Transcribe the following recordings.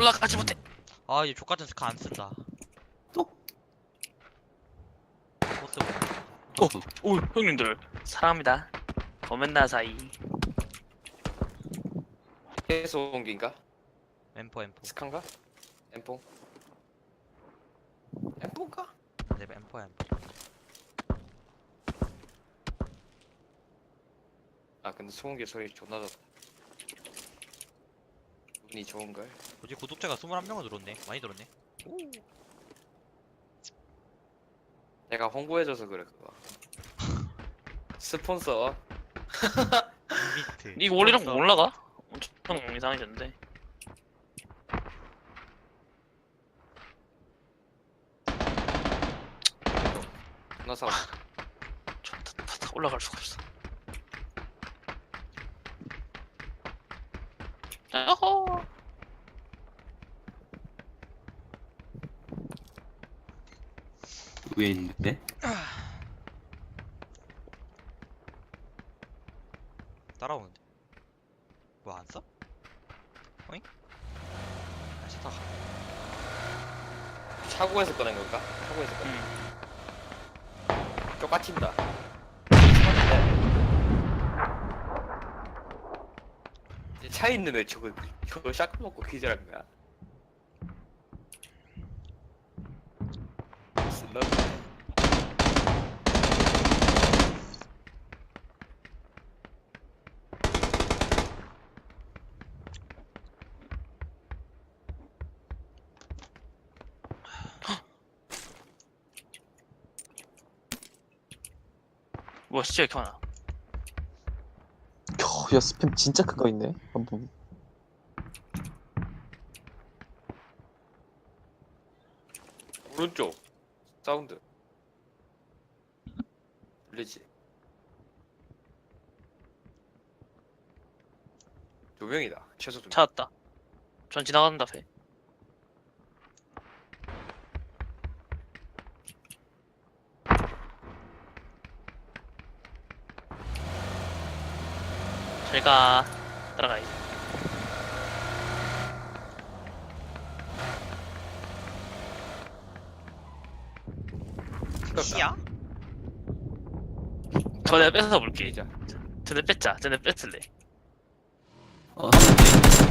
올라가지 못해. 아, 얘 족같은 스카 안 쓴다. 또? 못 쓰고. 오, 오, 형님들 사랑합니다. 거맨나 사이. 해소옹기인가? M4, M4. 스칸가? 엠뽕? 엠뽕가? 네, M4, M4. 아 근데 소음기 소리 존나 좋다 운이 좋은걸? 뭐지, 구독자가 21명을 늘었네. 많이 늘었네. 내가 홍보해줘서 그래 그거 스폰서 인비트. 이거 원래랑 스폰서. 올라가? 엄청 이상해졌는데. 싸워 저- 다- 다- 다 올라갈 수가 없어. 야호. 위에 있는데? 따라오는데. 뭐 안 써? 어잉? 다시 타. 차고에서 꺼낸 걸까? 차고에서 꺼낸 응. 똑같입니다 차 있는 애 저거 저거 샷건 먹고 기절한 거야 슬러 뭐 진짜 이렇게 많아. 야, 스팸 진짜 큰 거 있네. 한번 오른쪽 사운드 들리지? 두 명이다 최소 두 명. 찾았다. 전 지나간다 배. 제가 따라가야 돼. 시야? 저 내가 뺏어서 볼게. 이자 전에 뺐자. 전에 뺐을래. 어, 한 명 더 있어.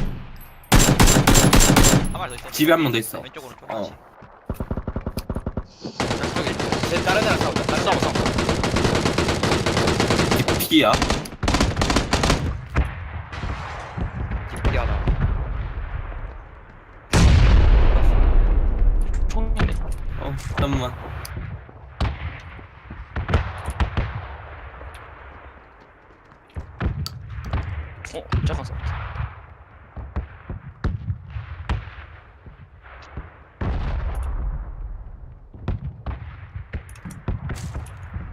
한 마리 더 있어. 집에 한명더 있어. 왼쪽, 오른쪽. 어. 같이. 저기 쟤 다른 애랑 싸운다 다른 싸워 싸워. 피야? 미안하다 총이네. 어, 잠깐만. 어 잠깐 싸워.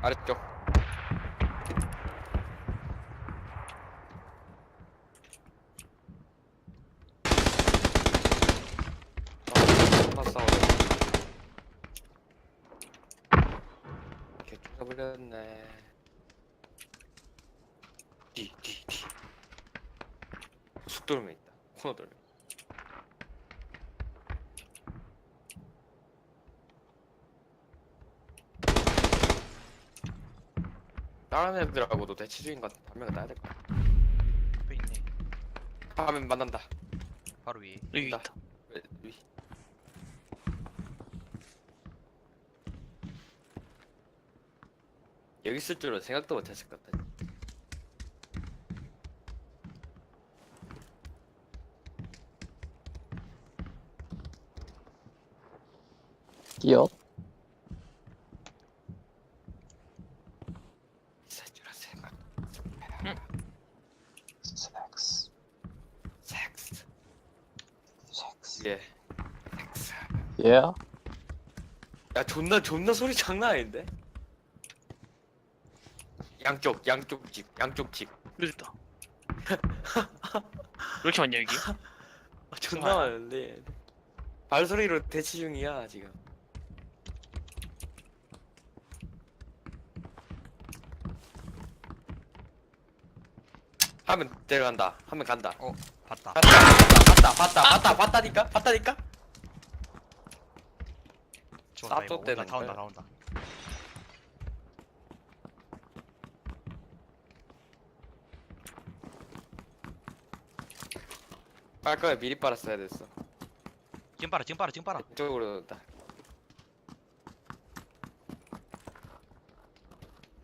아래쪽 아, 싸워 개 쫓아버렸네 뒤, 뒤, 뒤 숙 돌면 있다 코너 돌면 다른 애들하고도 대치 중인 것 같아 반면에 따야 될 거야 앞에 있네. 다음에 만난다 바로 위에. 여기 있다. 있다. 왜, 위. 여기 있을 줄은 생각도 못했을 것 같아 스낵스. 섹스 섹스. 예 섹스 예. 야 존나 존나 소리 장난 아닌데 양쪽 양쪽 집 양쪽 집 있다. 왜 이렇게 많냐 여기? 아, 존나 많은데 발소리로 대치 중이야 지금 하면 내려간다. 하면 간다. 어. 봤다. 봤다 봤다 봤다 봤다 봤다니까? 봤다니까? 나 이거. 온다 다 온다. 다 온다. 빨 거야 미리 빨았어야 됐어. 지금 빨아 지금 빨아 지금 빨아. 이쪽으로 넣었다.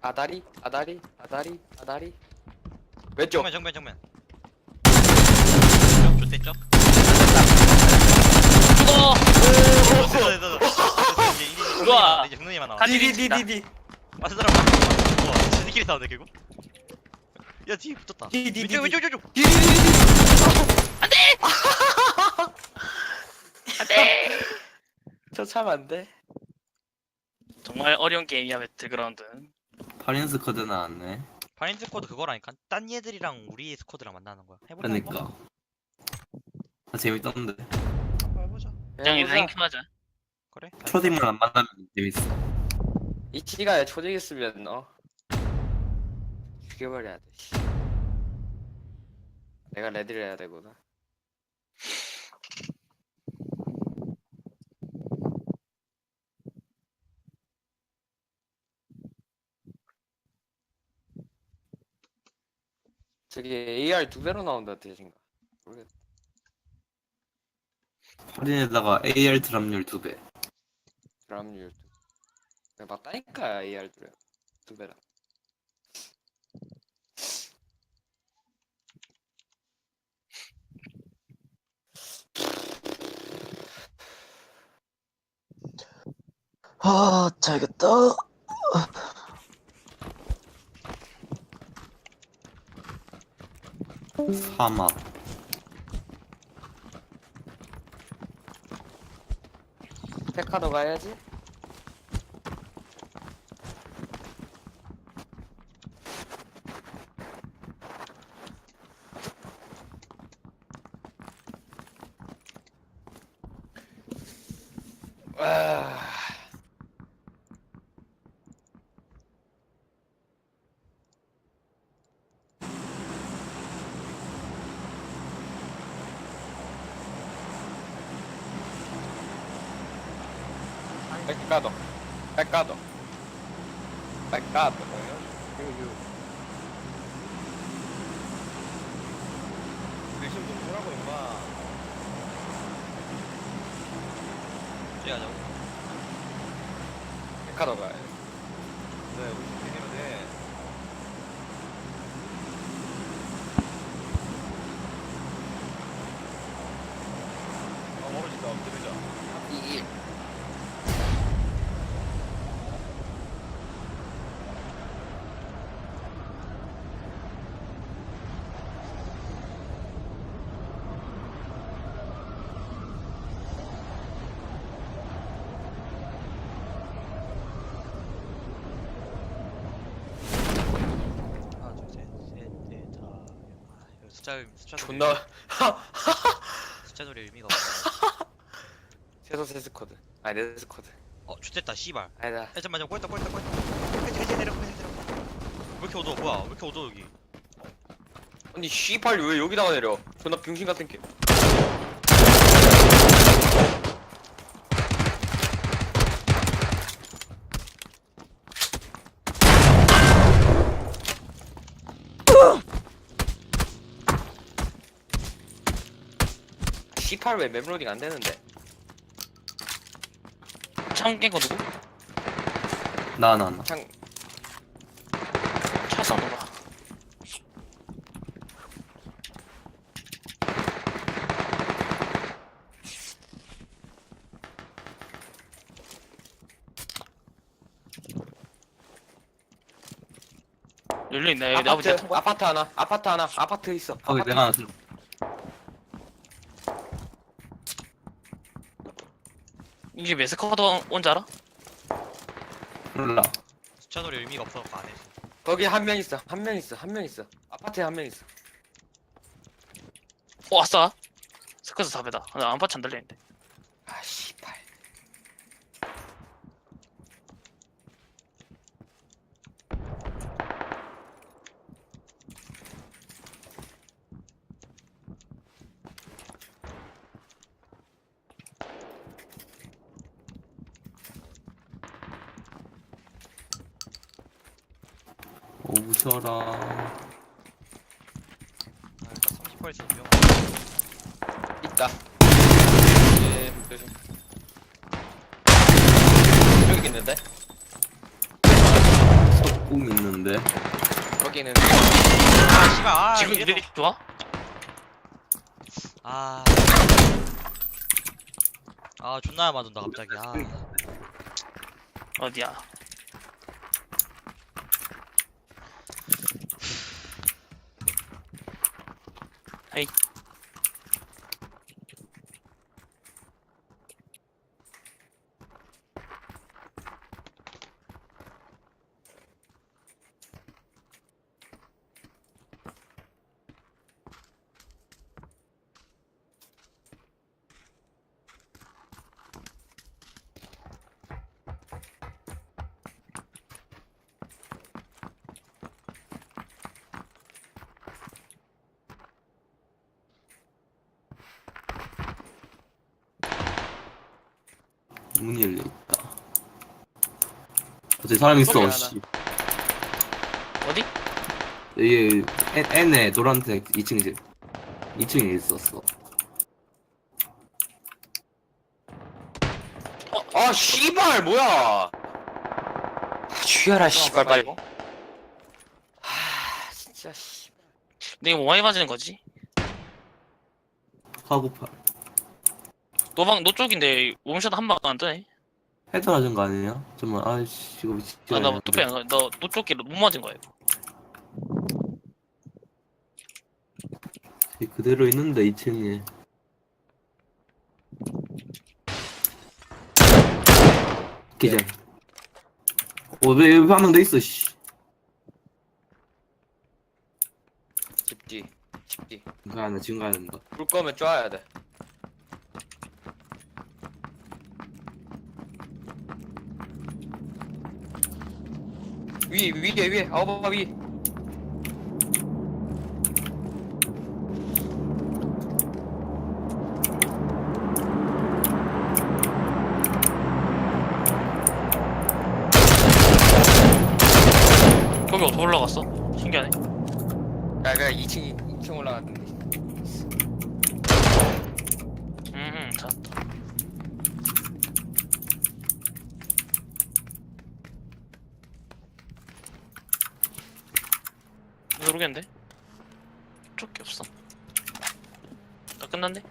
아다리? 아다리? 아다리? 아다리 왼쪽. 정면 정면 정면. 좋댔죠? 죽어! 됐어 됐어. 됐어 이제 이제 우와. 장난이만 이제 장난이만 나와. 간- 디디디디디 맞은 사람 맞은 우와 지들끼리 싸우네 결국? 야 뒤에 붙었다. 디, 디, 디, 왼쪽 왼쪽 왼쪽. 저 차면 안돼! 정말 어려운 게임이야 배틀그라운드. 파린 스쿼드 나왔네. 파인 스쿼드 그거라니까 딴 얘들이랑 우리 스쿼드랑 만나는 거야 한번? 그러니까. 아, 재밌던데. 한번 해보자 그냥 랭크 하자. 그래 초딩만 안 만나면 재밌어. 이 시간에 초딩했으면 어 죽여버려야 돼 씨. 내가 레디를 해야 되구나 저기 AR 두 배로 나온다 대신가 모르겠다 파린에다가 AR 드랍률 2배. 드럼률 두 내가 맞다니까 AR 두 배. 두 배라 아, 자겠다. 사막. 페카도 가야지 Pecado. Pecado. Pecado. 대신 좀 보라고 임마 뛰어가자고 Pecado 가야 네 우리 좀 되면 돼 아, 멀어진다 엎드리자 이 하나 둘셋셋넷 다 아, 이거 숫자 숫자 존나 숫자 소리 의미가 없어 최소 세 스쿼드. 아니 네 스쿼드. 어 좋댔다 씨발 아니다. 야 잠깐만 잠깐 꼬였다 꼬였다 꼬였다 해제 내려 해제 내려 왜 이렇게 어두워 뭐야 왜 이렇게 어두워 여기 아니 씨발 왜 여기다가 내려? 존나 병신 같은 게. C8 왜 맵로딩 안 되는데? 창 깬 거 누구? 나, 나, 나. 창차 쏘는 거. 열려 있네. 여기 아버지 아파트 통과. 아파트 하나 아파트 하나 아파트 있어. 거기 아파트 내가 하나 들어. 이게 메스커도 온줄 알아? 몰라. 소리 의미가 없어서 안 해. 거기 한 명 있어 한 명 있어 한 명 있어 아파트에 한 명 있어. 오 아싸. 스커스 4배다. 나 안파치 안 들리는데. 오셔라. 아, 일단 30발이 좀 위험. 있다. 예, 조심. 여기 있는데? 석궁 있는데. 거기는 아 씨발 아 지금 이게 또- 이들이 좋아? 아. 아 존나 맞은다 갑자기 아 어디야? 에 문이 열려 있다. 어제 사람 있어. 거기 씨. 어디? 여기 N, N에 노란색 2층 집. 2층에 있었어. 아 씨발 뭐야? 아, 죽여라 씨발 빨리. 아 진짜 씨. 내가 뭐 많이 맞는 거지? 카구팔. 노방 너 쪽인데 몸샷 한방안 뜨네. 헤드 맞은 거 아니에요? 정말 아이씨 이거 미친. 아나 가. 너너 쪽이 못 맞은 거야. 이거. 그대로 있는데 2층에. 기절. 어왜 여기 한명 더 있어 씨. 집뒤 집뒤. 지금 가야 된다 지금 가야 된다. 불 거면 쪼아야 돼. 위 위에 위에 아우바 위. 거기 어떻게 올라갔어? 신기하네. 야, 그냥 2층 2층 올라갔는데. 음, 찾았다. 모르겠는데? 쪽이 없어. 나 끝났네?